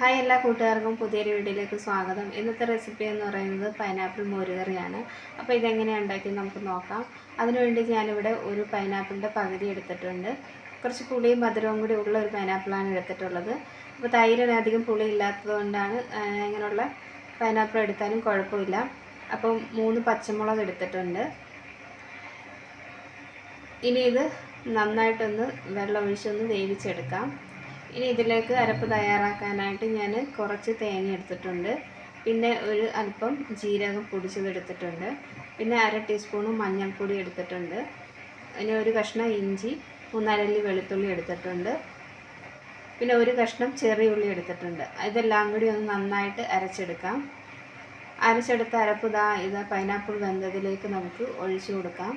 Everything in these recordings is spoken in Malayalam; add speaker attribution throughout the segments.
Speaker 1: ഹായ് എല്ലാ കൂട്ടുകാർക്കും പുതിയൊരു വീഡിയോയിലേക്ക് സ്വാഗതം. ഇന്നത്തെ റെസിപ്പി എന്ന് പറയുന്നത് പൈനാപ്പിൾ മോരുകറിയാണ്. അപ്പോൾ ഇതെങ്ങനെയാണ് ഉണ്ടാക്കി നമുക്ക് നോക്കാം. അതിനുവേണ്ടി ഞാനിവിടെ ഒരു പൈനാപ്പിളിന്റെ പകുതി എടുത്തിട്ടുണ്ട്. കുറച്ച് പുളിയും മധുരവും കൂടി ഉള്ള ഒരു പൈനാപ്പിളാണ് എടുത്തിട്ടുള്ളത്. അപ്പോൾ തൈരിന് അധികം പുളി ഇല്ലാത്തത് കൊണ്ടാണ് ഇങ്ങനെയുള്ള പൈനാപ്പിൾ എടുത്താലും കുഴപ്പമില്ല. അപ്പോൾ മൂന്ന് പച്ചമുളക് എടുത്തിട്ടുണ്ട്. ഇനി ഇത് നന്നായിട്ടൊന്ന് വെള്ളമൊഴിച്ചൊന്ന് വേവിച്ചെടുക്കാം. ഇനി ഇതിലേക്ക് അരപ്പ് തയ്യാറാക്കാനായിട്ട് ഞാൻ കുറച്ച് തേങ്ങ എടുത്തിട്ടുണ്ട്. പിന്നെ ഒരു അല്പം ജീരകം പൊടിച്ചത് എടുത്തിട്ടുണ്ട്. പിന്നെ അര ടീസ്പൂണ് മഞ്ഞൾപ്പൊടി എടുത്തിട്ടുണ്ട്. പിന്നെ ഒരു കഷ്ണം ഇഞ്ചി മൂന്നരല്ലി വെളുത്തുള്ളി എടുത്തിട്ടുണ്ട്. പിന്നെ ഒരു കഷ്ണം ചെറിയ ഉള്ളി എടുത്തിട്ടുണ്ട്. ഇതെല്ലാം കൂടി ഒന്ന് നന്നായിട്ട് അരച്ചെടുക്കാം. അരച്ചെടുത്ത അരപ്പ് ഇതാ ഇത് പൈനാപ്പിൾ വെന്തതിലേക്ക് നമുക്ക് ഒഴിച്ചു കൊടുക്കാം.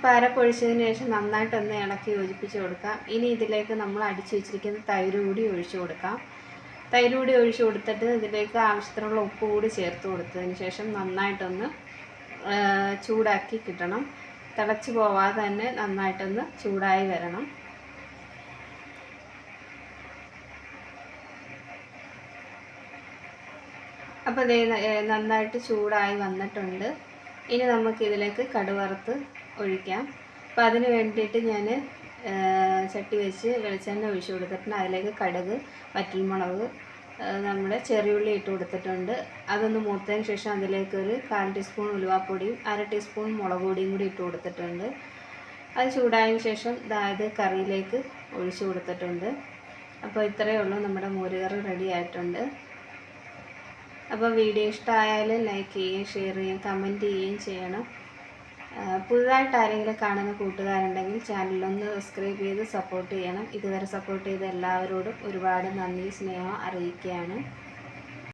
Speaker 1: അപ്പോൾ അരപ്പൊഴിച്ചതിന് ശേഷം നന്നായിട്ടൊന്ന് ഇണക്കി യോജിപ്പിച്ച് കൊടുക്കാം. ഇനി ഇതിലേക്ക് നമ്മൾ അടിച്ചു വെച്ചിരിക്കുന്ന തൈര് കൂടി ഒഴിച്ചു കൊടുക്കാം. തൈര് കൂടി ഒഴിച്ചു കൊടുത്തിട്ട് ഇതിലേക്ക് ആവശ്യത്തിനുള്ള ഉപ്പ് കൂടി ചേർത്ത് കൊടുത്തതിന് ശേഷം നന്നായിട്ടൊന്ന് ചൂടാക്കി കിട്ടണം. തിളച്ച് പോവാതെ തന്നെ നന്നായിട്ടൊന്ന് ചൂടായി വരണം. അപ്പോൾ ദേ നന്നായിട്ട് ചൂടായി വന്നിട്ടുണ്ട്. ഇനി നമുക്ക് ഇതിലേക്ക് കടുവറുത്ത് ഒഴിക്കാം. അപ്പോൾ അതിന് വേണ്ടിയിട്ട് ഞാൻ ചട്ടി വെച്ച് വെളിച്ചെണ്ണ ഒഴിച്ച് കൊടുത്തിട്ടുണ്ട്. അതിലേക്ക് കടുക് വറ്റൽമുളക് നമ്മുടെ ചെറിയുള്ളി ഇട്ട് കൊടുത്തിട്ടുണ്ട്. അതൊന്ന് മൂത്തതിന് ശേഷം അതിലേക്ക് ഒരു കാൽ ടീസ്പൂൺ ഉലുവാപ്പൊടിയും അര ടീസ്പൂൺ മുളക് പൊടിയും കൂടി ഇട്ട് കൊടുത്തിട്ടുണ്ട്. അത് ചൂടായതിന് ശേഷം അതായത് കറിയിലേക്ക് ഒഴിച്ച് കൊടുത്തിട്ടുണ്ട്. അപ്പോൾ ഇത്രയേ ഉള്ളൂ നമ്മുടെ മോരുകറി റെഡി ആയിട്ടുണ്ട്. അപ്പോൾ വീഡിയോ ഇഷ്ടമായാൽ ലൈക്ക് ചെയ്യുകയും ഷെയർ ചെയ്യുകയും കമന്റ് ചെയ്യുകയും ചെയ്യണം. പുതുതായിട്ട് ആരെങ്കിലും കാണുന്ന കൂട്ടുകാരുണ്ടെങ്കിൽ ചാനലൊന്ന് സബ്സ്ക്രൈബ് ചെയ്ത് സപ്പോർട്ട് ചെയ്യണം. ഇതുവരെ സപ്പോർട്ട് ചെയ്ത എല്ലാവരോടും ഒരുപാട് നന്ദി സ്നേഹം അറിയിക്കുകയാണ്.